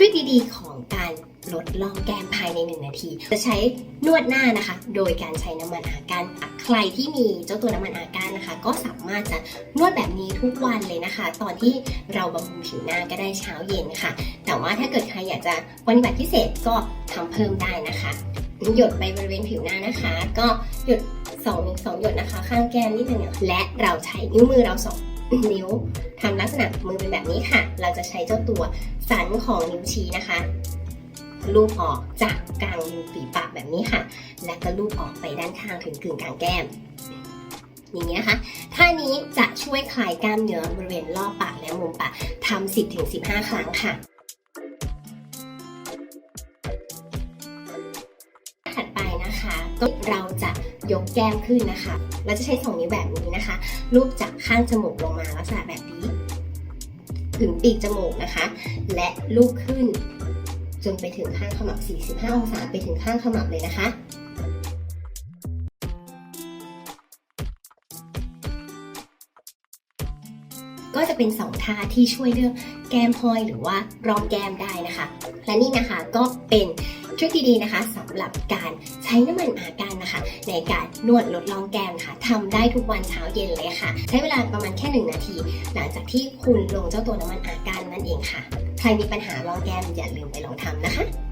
ริคดีๆ ของการลดร่องแก้มภายใน 1 นาที จะใช้นวดหน้านะคะ โดยการใช้น้ำมันอาการใครที่มีเจ้าตัวน้ำมันอาการนะคะ ก็สามารถจะนวดแบบนี้ทุกวันเลยนะคะ ตอนที่เราบำรุงผิวหน้าก็ได้เช้าเย็นค่ะ แต่ว่าถ้าเกิดใครอยากจะปฏิบัติพิเศษก็ทำเพิ่มได้นะคะ หยดไปบริเวณผิวหน้านะคะ ก็หยดสองสองหยดนะคะ ข้างแก้มนิดนึงและเราใช้นิ้วมือเราสอง นิ้วทำลักษณะมือเป็นแบบนี้ค่ะ เราจะใช้เจ้าตัวสันของนิ้วชี้นะคะลูบออกจากกลางริมฝีปากแบบนี้ค่ะ และก็ลูบออกไปด้านข้างถึงกึ่งกลางแก้ม อย่างนี้นะคะท่านี้จะช่วยคลายกล้ามเนื้อบริเวณรอบปากและมุมปากทำ10ถึง15 ครั้งค่ะ ถัดไปนะคะ ก็เราจะ ยกแก้มขึ้นนะคะ เราจะใช้สองนิ้วแบบนี้นะคะ ลูบจากข้างจมูกลงมาลักษณะแบบนี้ ถึงปีกจมูกนะคะ และลูบขึ้น จนไปถึงข้างขมับ 45 องศาไปถึงข้างขมับเลยนะคะก็จะเป็น 2ท่าที่ช่วยเรื่องแก้มห้อยหรือว่ารองแก้มได้นะคะ และนี่นะคะก็เป็นทริคดีๆนะคะสำหรับการใช้น้ำมันอาการ ในการนวดลดรองแก้มค่ะทำได้ทุกวันเช้าเย็นเลยค่ะ ใช้เวลาประมาณแค่ 1 นาที หลังจากที่คุณลงเจ้าตัวน้ำมันอาการนั่นเองค่ะ ใครมีปัญหารองแก้มอย่าลืมไปลองทำนะคะ